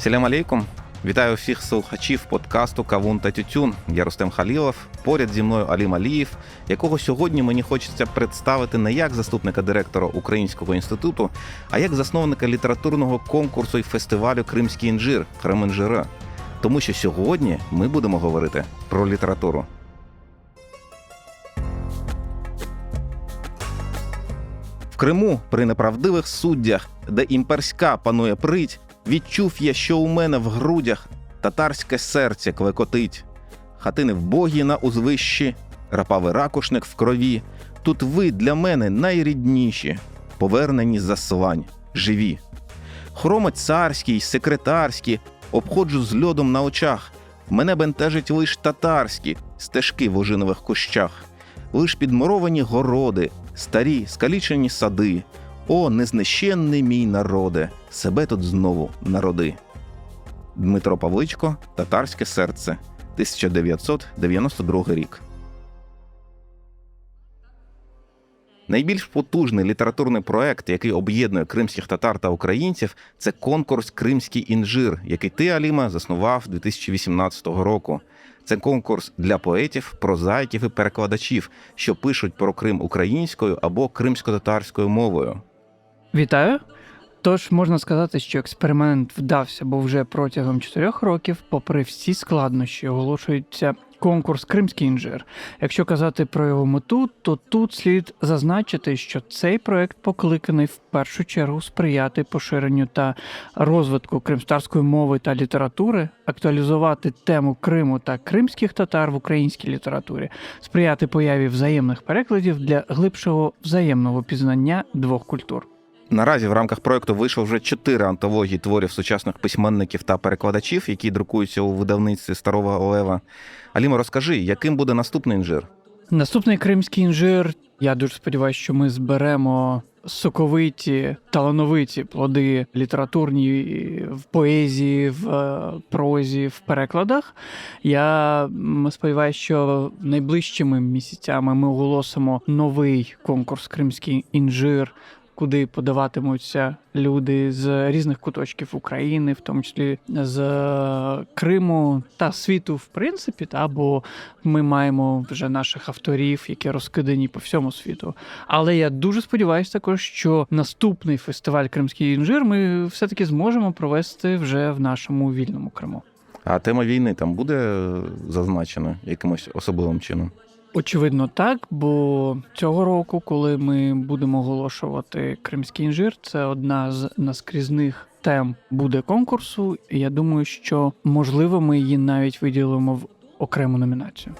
Салям алейкум. Вітаю всіх слухачів подкасту Кавун та Тютюн. Я Рустем Халілов. Поряд зі мною Алім Аліїв, якого сьогодні мені хочеться представити не як заступника директора Українського інституту, а як засновника літературного конкурсу і фестивалю Кримський інжир Кременжира. Тому що сьогодні ми будемо говорити про літературу. В Криму при неправдивих суддях, де імперська панує прить, відчув я, що у мене в грудях татарське серце клекотить. Хатини вбогі на узвищі, рапавий ракушник в крові. Тут ви для мене найрідніші, повернені заслань, живі. Хромо царський, секретарські, обходжу з льодом на очах. Мене бентежить лиш татарські стежки в ожинових кущах, лиш підмуровані городи, старі скалічені сади. О, незнищенний мій народе, себе тут знову народи. Дмитро Павличко, Татарське серце, 1992 рік. Найбільш потужний літературний проект, який об'єднує кримських татар та українців, це конкурс Кримський інжир, який ти, Аліма, заснував 2018 року. Це конкурс для поетів, прозаїків і перекладачів, що пишуть про Крим українською або кримсько-татарською мовою. Вітаю! Тож можна сказати, що експеримент вдався, бо вже протягом чотирьох років, попри всі складнощі, оголошується конкурс Кримський інжир. Якщо казати про його мету, то тут слід зазначити, що цей проект покликаний в першу чергу сприяти поширенню та розвитку кримстарської мови та літератури, актуалізувати тему Криму та кримських татар в українській літературі, сприяти появі взаємних перекладів для глибшого взаємного пізнання двох культур. Наразі в рамках проекту вийшло вже чотири антології творів сучасних письменників та перекладачів, які друкуються у видавництві Старого Олева. Алімо, розкажи, яким буде наступний інжир? Наступний кримський інжир. Я дуже сподіваюся, що ми зберемо соковиті, талановиті плоди літературні в поезії, в е, прозі, в перекладах. Я сподіваюся, що найближчими місяцями ми оголосимо новий конкурс Кримський інжир куди подаватимуться люди з різних куточків України, в тому числі з Криму та світу, в принципі, та бо ми маємо вже наших авторів, які розкидані по всьому світу. Але я дуже сподіваюся, також що наступний фестиваль Кримський інжир ми все-таки зможемо провести вже в нашому вільному Криму. А тема війни там буде зазначена якимось особливим чином? Очевидно, так, бо цього року, коли ми будемо оголошувати Кримський інжир, це одна з наскрізних тем буде конкурсу. Я думаю, що можливо ми її навіть виділимо в окрему номінацію.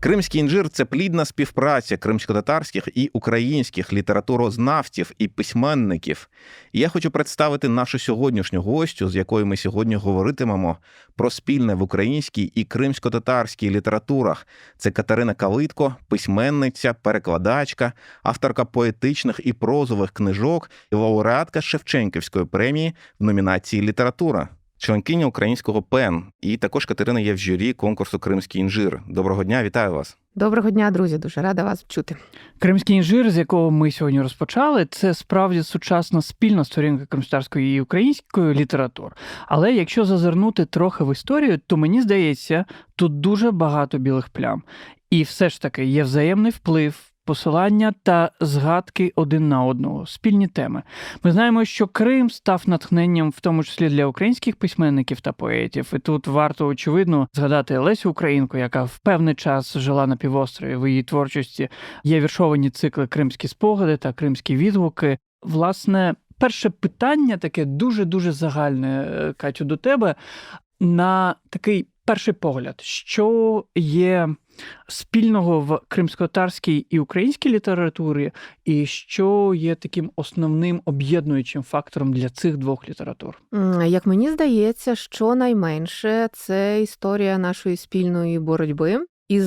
Кримський інжир це плідна співпраця кримсько-татарських і українських літературознавців і письменників. І я хочу представити нашу сьогоднішню гостю, з якою ми сьогодні говоритимемо про спільне в українській і кримсько-татарській літературах. Це Катерина Калитко, письменниця, перекладачка, авторка поетичних і прозових книжок і лауреатка Шевченківської премії в номінації Література членкиня українського ПЕН, і також Катерина є в журі конкурсу Кримський інжир. Доброго дня, вітаю вас. Доброго дня, друзі. Дуже рада вас чути. Кримський інжир, з якого ми сьогодні розпочали, це справді сучасна спільна сторінка кримстарської і української літератур. Але якщо зазирнути трохи в історію, то мені здається, тут дуже багато білих плям. І все ж таки є взаємний вплив посилання та згадки один на одного, спільні теми. Ми знаємо, що Крим став натхненням, в тому числі для українських письменників та поетів. І тут варто очевидно згадати Лесю Українку, яка в певний час жила на півострові. В її творчості є віршовані цикли Кримські спогади та Кримські відгуки. Власне, перше питання таке дуже дуже загальне, е, Катю, до тебе на такий перший погляд, що є спільного в кримськотарській і українській літературі, і що є таким основним об'єднуючим фактором для цих двох літератур? Як мені здається, що найменше це історія нашої спільної боротьби із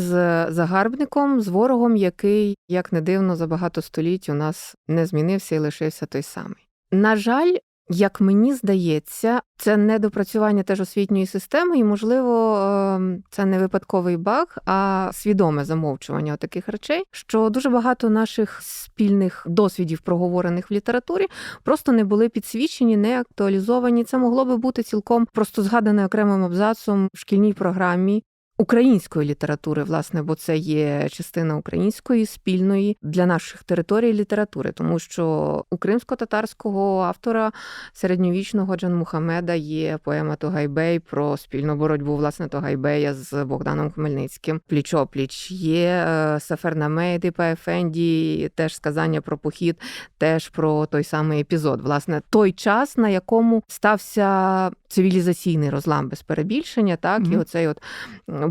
загарбником, з ворогом, який, як не дивно, за багато століть у нас не змінився і лишився той самий. На жаль, як мені здається, це недопрацювання теж освітньої системи, і, можливо, ем, це не випадковий баг, а свідоме замовчування таких речей, що дуже багато наших спільних досвідів, проговорених в літературі, просто не були підсвічені, не актуалізовані. Це могло би бути цілком просто згадане окремим абзацом в шкільній програмі. Української літератури, власне, бо це є частина української спільної для наших територій літератури, тому що у кримсько-татарського автора середньовічного Джан Мухамеда є поема Тогайбей про спільну боротьбу власне Тогайбея з Богданом Хмельницьким. Пліч-опліч. Є е, Сафернаме Дипа Ефенді, теж сказання про похід, теж про той самий епізод. Власне, той час, на якому стався цивілізаційний розлам без перебільшення, так і оцей от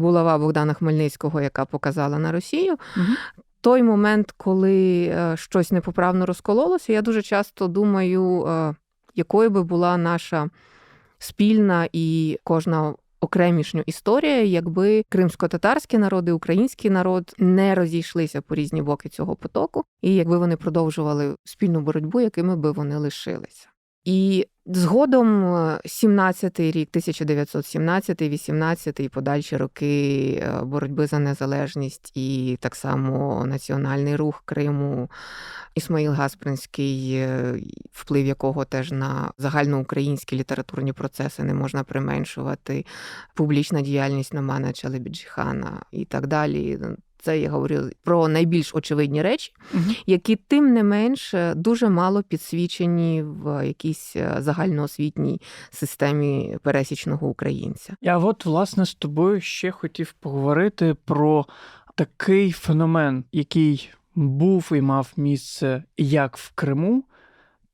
булава Богдана Хмельницького, яка показала на Росію. Мгм. Той момент, коли е, щось непоправно розкололося, я дуже часто думаю, е, якою би була наша спільна і кожна окремішня історія, якби кримсько-татарський народ і український народ не розійшлися по різні боки цього потоку, і якби вони продовжували спільну боротьбу, якими би вони лишилися. І згодом е, 17-й рік, 1917-18 і подальші роки е, боротьби за незалежність і так само національний рух Криму, Ісмаїл Гаспринський, е, вплив якого теж на загальноукраїнські літературні процеси не можна применшувати, публічна діяльність Номана Чалебіджіхана і так далі. Це я говорю про найбільш очевидні речі, які тим не менш дуже мало підсвічені в якійсь е, загальноосвітній системі пересічного українця. Я от, власне, з тобою ще хотів поговорити про такий феномен, який був і мав місце як в Криму,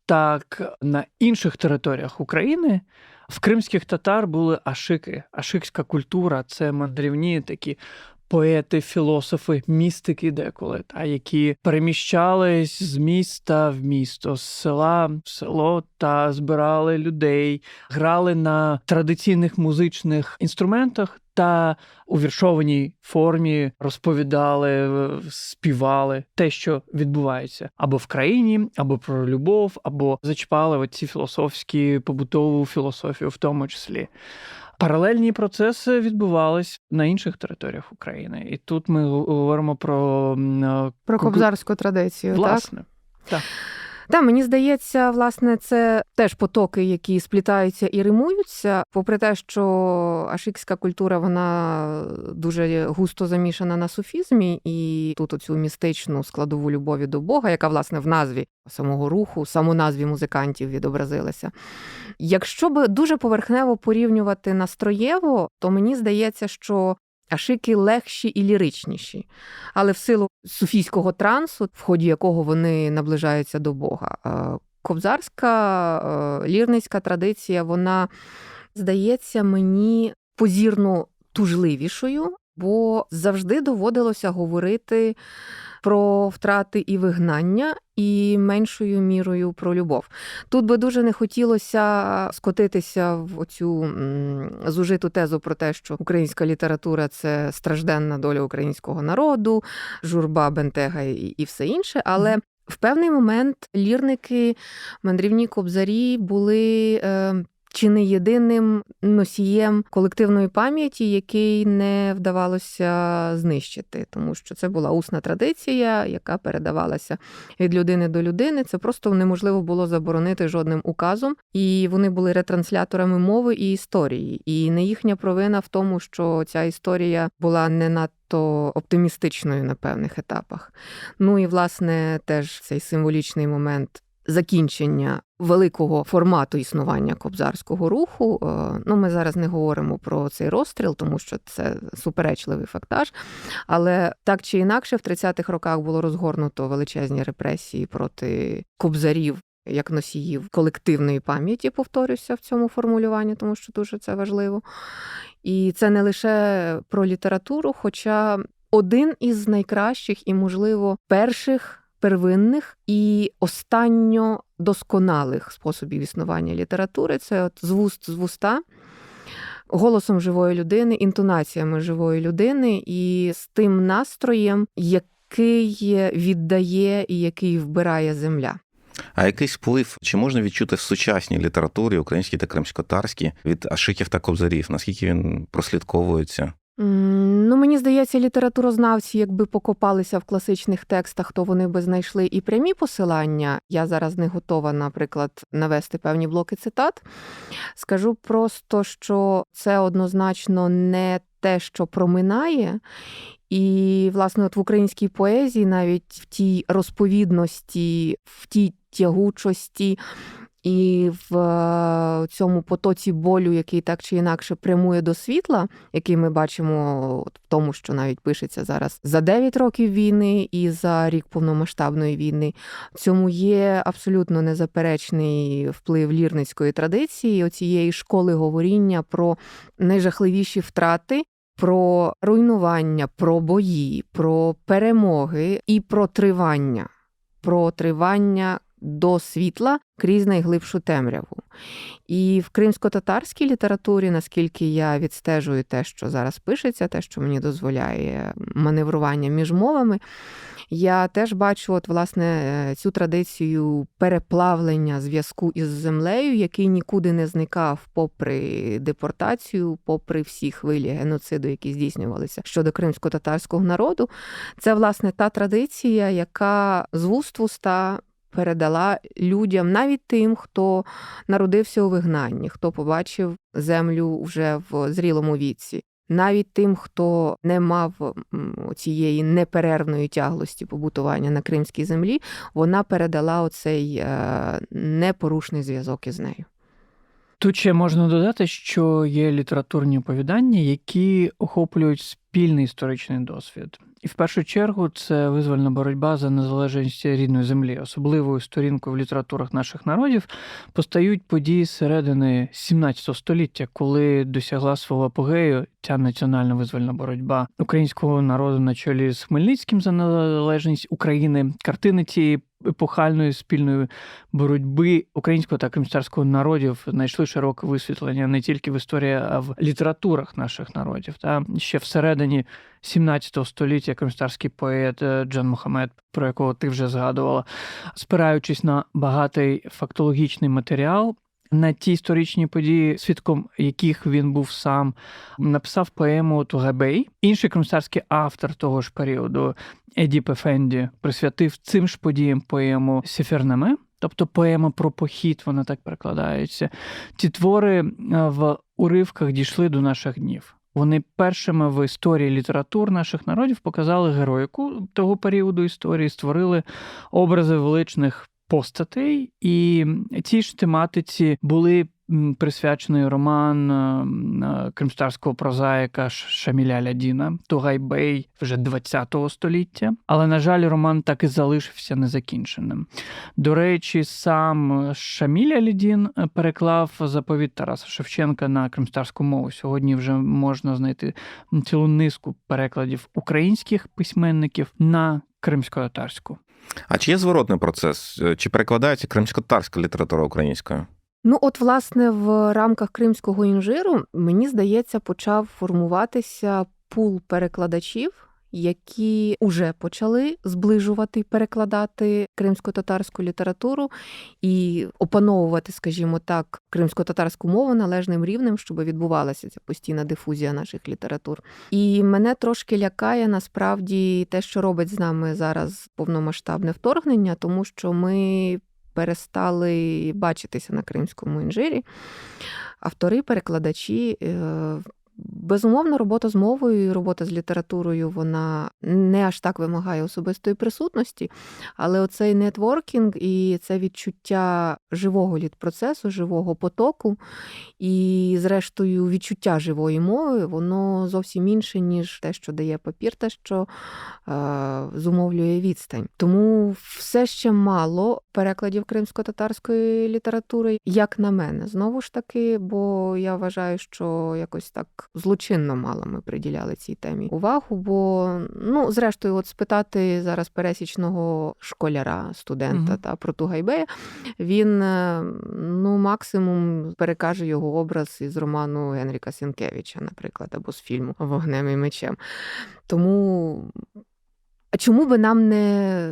так на інших територіях України. В кримських татар були ашики, ашикська культура це мандрівні такі. Поети, філософи, містики деколи, та які переміщались з міста в місто, з села в село та збирали людей, грали на традиційних музичних інструментах та у віршованій формі розповідали, співали те, що відбувається або в країні, або про любов, або зачіпали оці філософські побутову філософію, в тому числі. Паралельні процеси відбувались на інших територіях України, і тут ми говоримо про Про кобзарську традицію, так? власне. Так, мені здається, власне, це теж потоки, які сплітаються і римуються. Попри те, що ашикська культура вона дуже густо замішана на суфізмі, і тут оцю містичну складову любові до Бога, яка власне в назві самого руху, самоназві музикантів відобразилася. Якщо би дуже поверхнево порівнювати настроєво, то мені здається, що ашики легші і ліричніші. Але в силу суфійського трансу, в ході якого вони наближаються до Бога. Е, Кобзарська е, лірницька традиція, вона здається мені позірно тужливішою, бо завжди доводилося говорити про втрати і вигнання, і меншою мірою про любов. Тут би дуже не хотілося скотитися в оцю зужиту тезу про те, що українська література це стражденна доля українського народу, журба, бентега і, все інше. Але в певний момент лірники, мандрівні кобзарі були. Е, чи не єдиним носієм колективної пам'яті, який не вдавалося знищити, тому що це була усна традиція, яка передавалася від людини до людини. Це просто неможливо було заборонити жодним указом, і вони були ретрансляторами мови і історії. І не їхня провина в тому, що ця історія була не надто оптимістичною на певних етапах. Ну і власне теж цей символічний момент закінчення великого формату існування кобзарського руху. Е, Ну, ми зараз не говоримо про цей розстріл, тому що це суперечливий фактаж. Але так чи інакше, в 30-х роках було розгорнуто величезні репресії проти кобзарів. Як носіїв колективної пам'яті, повторюся в цьому формулюванні, тому що дуже це важливо. І це не лише про літературу, хоча один із найкращих і, можливо, перших первинних і останньо досконалих способів існування літератури це от з вуст з вуста, голосом живої людини, інтонаціями живої людини і з тим настроєм, який віддає і який вбирає земля. А якийсь вплив чи можна відчути в сучасній літературі, українській та кримськотарській, від Ашиків та Кобзарів? Наскільки він прослідковується? Ну, мені здається, літературознавці, якби покопалися в класичних текстах, то вони би знайшли і прямі посилання. Я зараз не готова, наприклад, навести певні блоки цитат. Скажу просто, що це однозначно не те, що проминає. І, власне, от в українській поезії, навіть в тій розповідності, в тій тягучості і в е, цьому потоці болю, який так чи інакше прямує до світла, який ми бачимо в тому, що навіть пишеться зараз за 9 років війни і за рік повномасштабної війни. Цьому є абсолютно незаперечний вплив лірницької традиції, оцієї школи говоріння про найжахливіші втрати. Про руйнування, про бої, про перемоги і про тривання, про тривання до світла крізь найглибшу темряву. І в кримсько-татарській літературі, наскільки я відстежую те, що зараз пишеться, те, що мені дозволяє маневрування між мовами, я теж бачу, от, власне, цю традицію переплавлення зв'язку із землею, який нікуди не зникав попри депортацію, попри всі хвилі геноциду, які здійснювалися щодо кримсько-татарського народу. Це, власне, та традиція, яка з вуст в уста передала людям, навіть тим, хто народився у вигнанні, хто побачив землю вже в зрілому віці. Навіть тим, хто не мав цієї неперервної тяглості побутування на кримській землі, вона передала оцей е, непорушний зв'язок із нею. Тут ще можна додати, що є літературні оповідання, які охоплюють спільний історичний досвід. І в першу чергу це визвольна боротьба за незалежність рідної землі. Особливою сторінкою в літературах наших народів постають події середини 17 століття, коли досягла свого апогею ця національна визвольна боротьба українського народу на чолі з Хмельницьким за незалежність України. Картини цієї епохальної спільної боротьби українського та кримського народів знайшли широке висвітлення не тільки в історії, а в літературах наших народів. Та ще всередині 17 століття кримський поет е, Джан Мохамед, про якого ти вже згадувала, спираючись на багатий фактологічний матеріал. На ті історичні події, свідком яких він був сам, написав поему Тугебей. Інший кримський автор того ж періоду, Едіп Ефенді, присвятив цим ж подіям поему Сефернаме, тобто поема про похід, вона так перекладається. Ці твори е, в уривках дійшли до наших днів. Вони першими в історії літератур наших народів показали героїку того періоду історії, створили образи величних постатей, і ці ж тематиці були присвячений роман е, кримстарського прозаїка Шаміля Лядіна Тугайбей вже 20-го століття. Але, на жаль, роман так і залишився незакінченим. До речі, сам Шаміля Лядін переклав заповіт Тараса Шевченка на кримстарську мову. Сьогодні вже можна знайти цілу низку перекладів українських письменників на кримсько-татарську. А чи є зворотний процес? Чи перекладається кримсько-татарська література українською? Ну, от, власне, в рамках кримського інжиру, мені здається, почав формуватися пул перекладачів, які вже почали зближувати, перекладати кримсько-татарську літературу і опановувати, скажімо так, кримсько-татарську мову належним рівнем, щоб відбувалася ця постійна дифузія наших літератур. І мене трошки лякає насправді те, що робить з нами зараз повномасштабне вторгнення, тому що ми перестали бачитися на кримському інжирі. Автори, перекладачі. е, Безумовно, робота з мовою і робота з літературою вона не аж так вимагає особистої присутності, але оцей нетворкінг і це відчуття живого літпроцесу, живого потоку і, зрештою, відчуття живої мови, воно зовсім інше, ніж те, що дає папір, те, що е, зумовлює відстань. Тому все ще мало перекладів кримсько-татарської літератури, як на мене, знову ж таки, бо я вважаю, що якось так злочинно мало ми приділяли цій темі увагу. Бо, ну, зрештою, от спитати зараз пересічного школяра, студента Мгм. та про Тугайбея, він е, ну, максимум перекаже його образ із роману Генріка Сінкевича, наприклад, або з фільму Вогнем і мечем. Тому А чому би нам не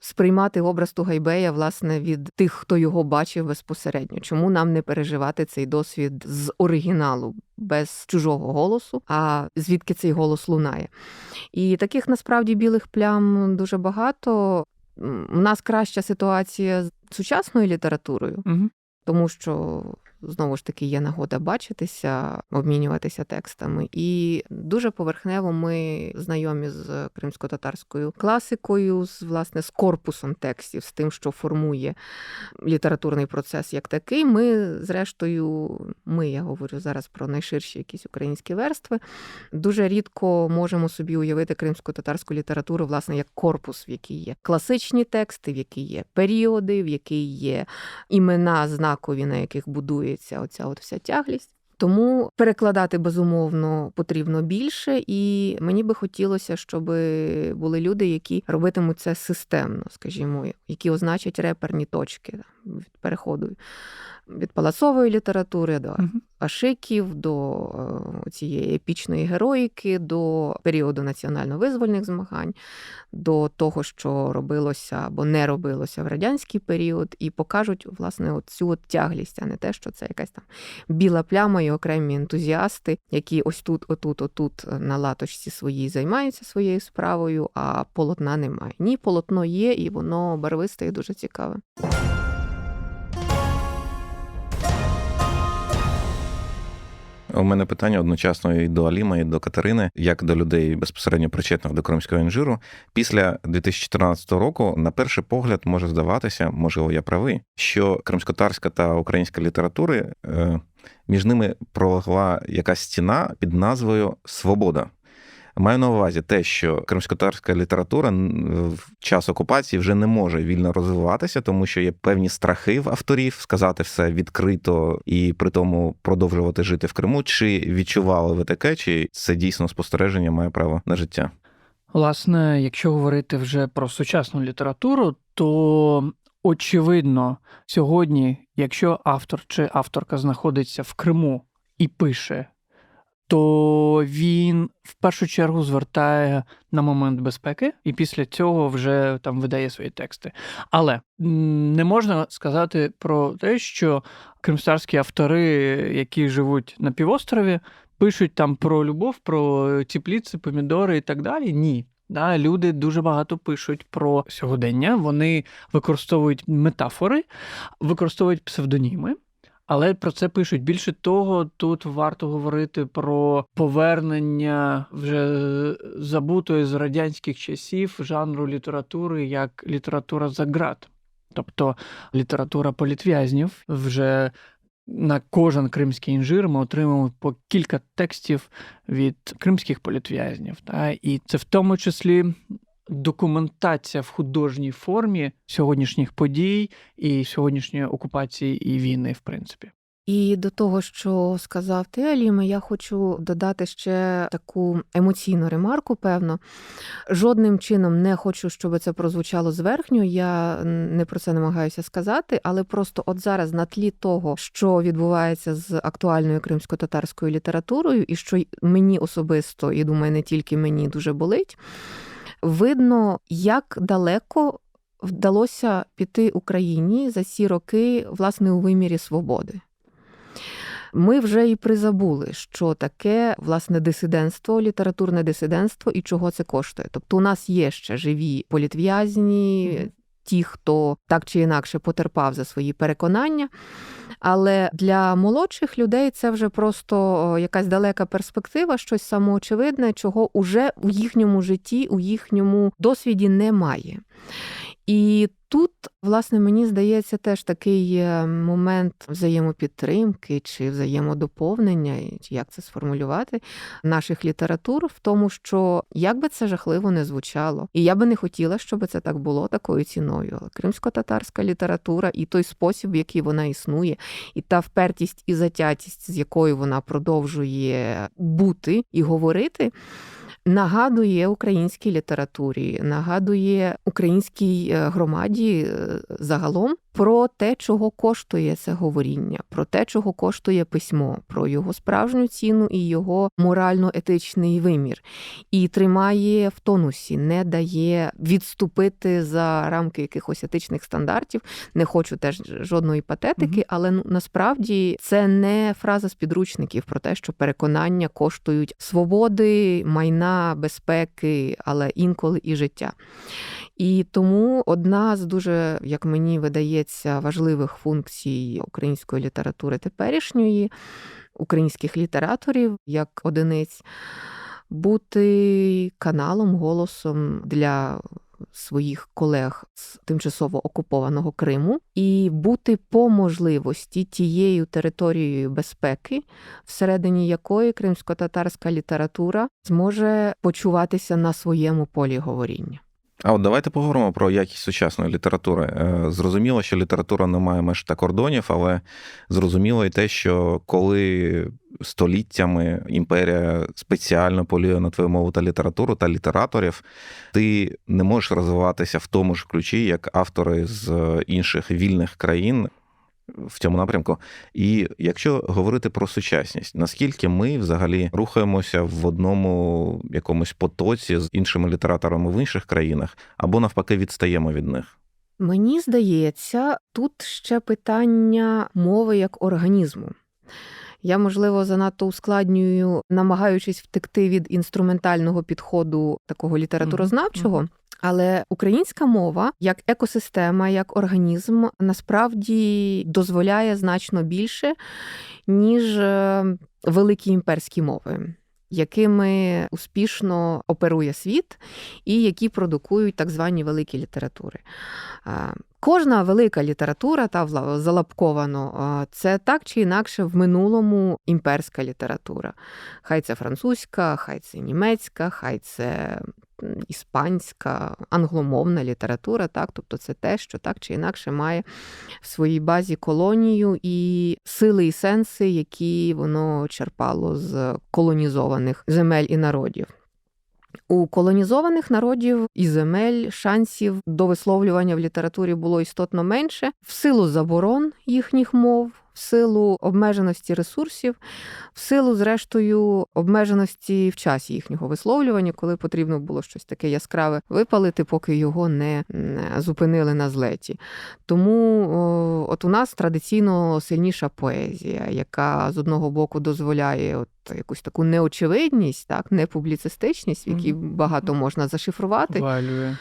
сприймати образ Тугайбея, власне, від тих, хто його бачив безпосередньо? Чому нам не переживати цей досвід з оригіналу, без чужого голосу, а звідки цей голос лунає? І таких насправді білих плям дуже багато. У нас краща ситуація з сучасною літературою, Угу. тому що знову ж таки є нагода бачитися, обмінюватися текстами. І дуже поверхнево ми знайомі з кримсько-татарською класикою, з власне з корпусом текстів, з тим, що формує літературний процес як такий. Ми, зрештою, ми, я говорю зараз про найширші якісь українські верстви, дуже рідко можемо собі уявити кримсько-татарську літературу, власне, як корпус, в якій є класичні тексти, в якій є періоди, в якій є імена знакові, на яких будується оця от вся тяглість. Тому перекладати безумовно потрібно більше, і мені би хотілося, щоб були люди, які робитимуть це системно, скажімо, які означать реперні точки від переходу від палацової літератури до ашиків, до е, цієї епічної героїки, до періоду національно-визвольних змагань, до того, що робилося або не робилося в радянський період, і покажуть власне цю от тяглість, а не те, що це якась там біла пляма і окремі ентузіасти, які ось тут, отут, отут на латочці своїй займаються своєю справою, а полотна немає. Ні, полотно є, і воно барвисте і дуже цікаве. У мене питання одночасно і до Аліма, і до Катерини, як до людей безпосередньо причетних до кримського інжиру. Після 2014 року, на перший погляд, може здаватися, можливо, я правий, що кримськотарська та українська літератури е, між ними пролегла якась стіна під назвою Свобода. Маю на увазі те, що кримськотарська література в час окупації вже не може вільно розвиватися, тому що є певні страхи в авторів сказати все відкрито і при тому продовжувати жити в Криму. Чи відчували ви таке, чи це дійсно спостереження має право на життя? Власне, якщо говорити вже про сучасну літературу, то очевидно, сьогодні, якщо автор чи авторка знаходиться в Криму і пише, то він в першу чергу звертає на момент безпеки і після цього вже там видає свої тексти. Але не можна сказати про те, що кримстарські автори, які живуть на півострові, пишуть там про любов, про тепліці, помідори і так далі. Ні. Да, люди дуже багато пишуть про сьогодення. Вони використовують метафори, використовують псевдоніми. Але про це пишуть. Більше того, тут варто говорити про повернення вже забутої з радянських часів жанру літератури як література за ґрат. Тобто література політв'язнів вже на кожен кримський інжир ми отримуємо по кілька текстів від кримських політв'язнів. Та? І це в тому числі документація в художній формі сьогоднішніх подій і сьогоднішньої окупації і війни, в принципі. І до того, що сказав ти, Аліме, я хочу додати ще таку емоційну ремарку, певно. Жодним чином не хочу, щоб це прозвучало зверхньо. Я не про це намагаюся сказати, але просто от зараз на тлі того, що відбувається з актуальною кримсько-татарською літературою, і що мені особисто, і думаю, не тільки мені дуже болить, видно, як далеко вдалося піти Україні за ці роки, власне, у вимірі свободи. Ми вже і призабули, що таке власне дисидентство, літературне дисидентство і чого це коштує. Тобто, у нас є ще живі політв'язні, ті, хто так чи інакше потерпав за свої переконання. Але для молодших людей це вже просто якась далека перспектива, щось самоочевидне, чого уже у їхньому житті, у їхньому досвіді немає. І тут, власне, мені здається, теж такий момент взаємопідтримки чи взаємодоповнення, як це сформулювати, наших літератур в тому, що як би це жахливо не звучало, і я би не хотіла, щоб це так було такою ціною. Але кримсько-татарська література і той спосіб, в який вона існує, і та впертість і затятість, з якою вона продовжує бути і говорити. Нагадує українській літературі, нагадує українській е, громаді е, загалом про те, чого коштує це говоріння, про те, чого коштує письмо, про його справжню ціну і його морально-етичний вимір, і тримає в тонусі, не дає відступити за рамки якихось етичних стандартів. Не хочу теж жодної патетики, Мгм. але ну насправді це не фраза з підручників про те, що переконання коштують свободи, майна, безпеки, але інколи і життя. І тому одна з дуже, як мені видається, важливих функцій української літератури теперішньої, українських літераторів як одиниць, бути каналом, голосом для своїх колег з тимчасово окупованого Криму і бути по можливості тією територією безпеки, всередині якої кримсько-татарська література зможе почуватися на своєму полі говоріння. А от давайте поговоримо про якість сучасної літератури. Е, Зрозуміло, що література не має меж та кордонів, але зрозуміло і те, що коли століттями імперія спеціально полює на твою мову та літературу та літераторів, ти не можеш розвиватися в тому ж ключі, як автори з інших вільних країн. В цьому напрямку, і якщо говорити про сучасність, наскільки ми взагалі рухаємося в одному якомусь потоці з іншими літераторами в інших країнах, або навпаки відстаємо від них? Мені здається, тут ще питання мови як організму. Я, можливо, занадто ускладнюю, намагаючись втекти від інструментального підходу такого літературознавчого. Але українська мова як екосистема, як організм насправді дозволяє значно більше, ніж е, великі імперські мови, якими успішно оперує світ, і які продукують так звані великі літератури. Кожна велика література, та залапковано, це так чи інакше в минулому імперська література. Хай це французька, хай це німецька, хай це іспанська, англомовна література, так, тобто це те, що так чи інакше має в своїй базі колонію і сили і сенси, які воно черпало з колонізованих земель і народів. У колонізованих народів і земель шансів до висловлювання в літературі було істотно менше в силу заборон їхніх мов, в силу обмеженості ресурсів, в силу, зрештою, обмеженості в часі їхнього висловлювання, коли потрібно було щось таке яскраве випалити, поки його не зупинили на злеті. Тому от у нас традиційно сильніша поезія, яка з одного боку дозволяє от якусь таку неочевидність, так, непубліцистичність, в якій багато можна зашифрувати. Валює.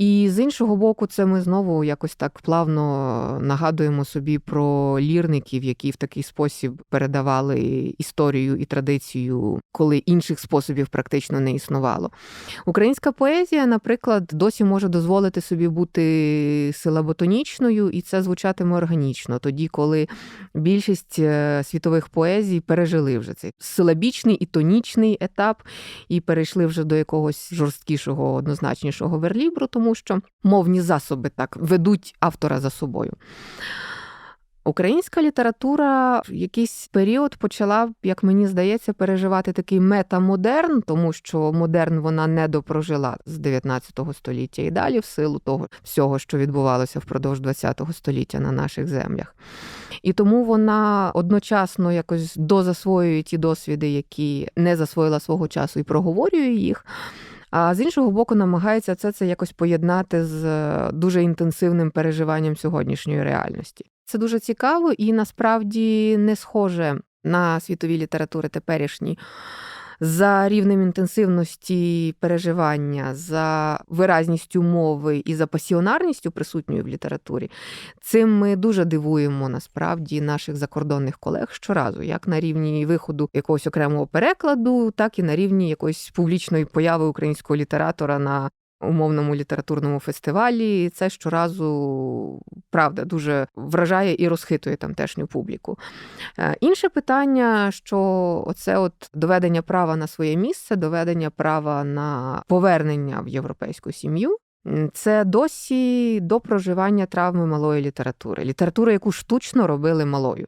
І з іншого боку, це ми знову якось так плавно нагадуємо собі про лірників, які в такий спосіб передавали історію і традицію, коли інших способів практично не існувало. Українська поезія, наприклад, досі може дозволити собі бути силаботонічною, і це звучатиме органічно, тоді, коли більшість е, світових поезій пережили вже цей силабічний і тонічний етап, і перейшли вже до якогось жорсткішого, однозначнішого верлібру, тому що мовні засоби так ведуть автора за собою. Українська література в якийсь період почала, як мені здається, переживати такий метамодерн, тому що модерн вона не допрожила з 19 століття і далі, в силу того всього, що відбувалося впродовж 20 століття на наших землях. І тому вона одночасно якось дозасвоює ті досвіди, які не засвоїла свого часу, і проговорює їх. А з іншого боку, намагається це, це якось поєднати з е, дуже інтенсивним переживанням сьогоднішньої реальності. Це дуже цікаво і насправді не схоже на світові літератури теперішні. За рівнем інтенсивності переживання, за виразністю мови і за пасіонарністю присутньою в літературі, цим ми дуже дивуємо насправді наших закордонних колег щоразу, як на рівні виходу якогось окремого перекладу, так і на рівні якоїсь публічної появи українського літератора на умовному літературному фестивалі. Це щоразу правда дуже вражає і розхитує тамтешню публіку. Е, Інше питання, що оце от доведення права на своє місце, доведення права на повернення в європейську сім'ю. Це досі до проживання травми малої літератури, літератури, яку штучно робили малою.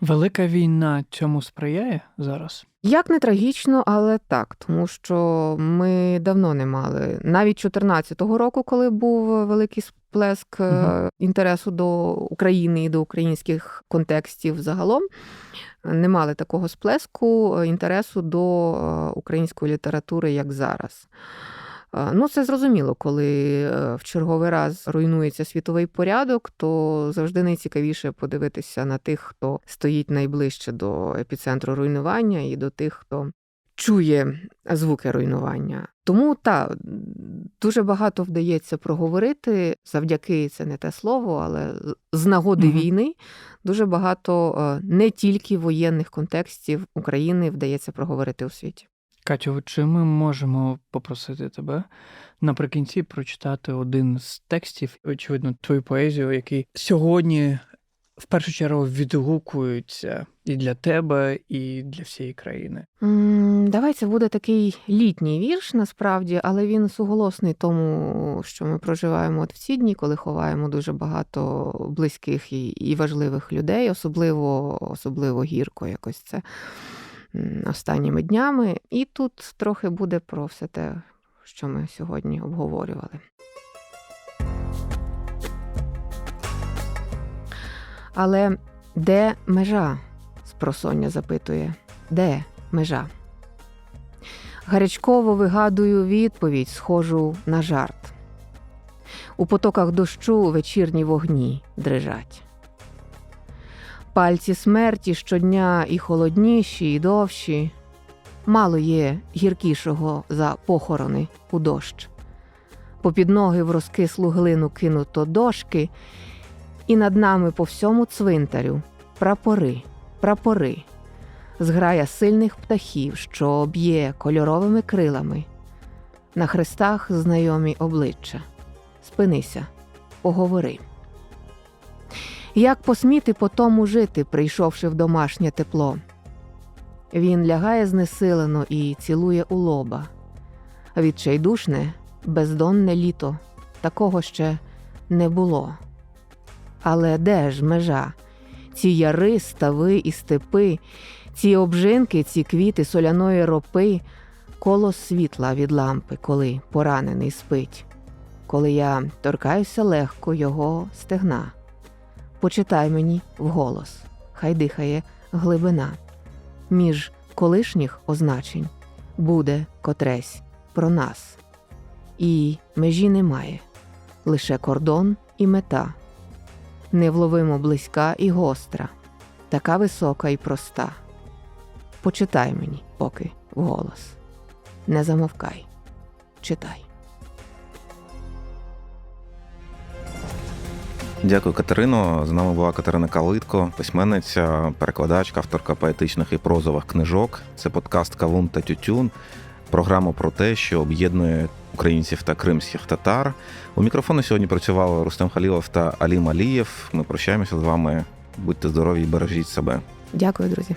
Велика війна цьому сприяє зараз. Як не трагічно, але так, тому що ми давно не мали. Навіть 14-го року, коли був великий сплеск угу. Інтересу до України і до українських контекстів загалом, не мали такого сплеску е, інтересу до е, української літератури, як зараз. Е, Ну, це зрозуміло, коли е, в черговий раз руйнується світовий порядок, то завжди найцікавіше подивитися на тих, хто стоїть найближче до епіцентру руйнування, і до тих, хто чує звуки руйнування. Тому та дуже багато вдається проговорити завдяки це не те слово, але з нагоди Мгм. війни дуже багато е, не тільки воєнних контекстів України вдається проговорити у світі. Катю, чи ми можемо попросити тебе наприкінці прочитати один з текстів, очевидно, твою поезію, який сьогодні в першу чергу відгукується і для тебе, і для всієї країни? Давай це буде такий літній вірш, насправді, але він суголосний тому, що ми проживаємо от в ці дні, коли ховаємо дуже багато близьких і, важливих людей, особливо, особливо гірко якось це останніми днями. І тут трохи буде про все те, що ми сьогодні обговорювали. Але де межа? спросоння запитує. Де межа? Гарячково вигадую відповідь, схожу на жарт. У потоках дощу вечірні вогні дрижать. Пальці смерті щодня і холодніші, і довші. Мало є гіркішого за похорони у дощ. Попід ноги в розкислу глину кинуто дошки, і над нами по всьому цвинтарю прапори, прапори, зграя сильних птахів, що б'є кольоровими крилами. На хрестах знайомі обличчя. Спинися, поговори. Як посміти по тому жити, прийшовши в домашнє тепло? Він лягає знесилено і цілує у лоба. Відчайдушне, бездонне літо, такого ще не було. Але де ж межа? Ці яри, стави і степи, ці обжинки, ці квіти соляної ропи, коло світла від лампи, коли поранений спить, коли я торкаюся легко його стегна. Почитай мені вголос, хай дихає глибина. Між колишніх означень буде котресь про нас. І межі немає, лише кордон і мета невловимо близька і гостра, така висока і проста. Почитай мені, поки вголос. Не замовкай, читай. Дякую, Катерино. З нами була Катерина Калитко, письменниця, перекладачка, авторка поетичних і прозових книжок. Це подкаст Кавун та Тютюн. Програма про те, що об'єднує українців та кримських татар. У мікрофону сьогодні працювали Рустем Халілов та Алім Алієв. Ми прощаємося з вами. Будьте здорові і бережіть себе. Дякую, друзі.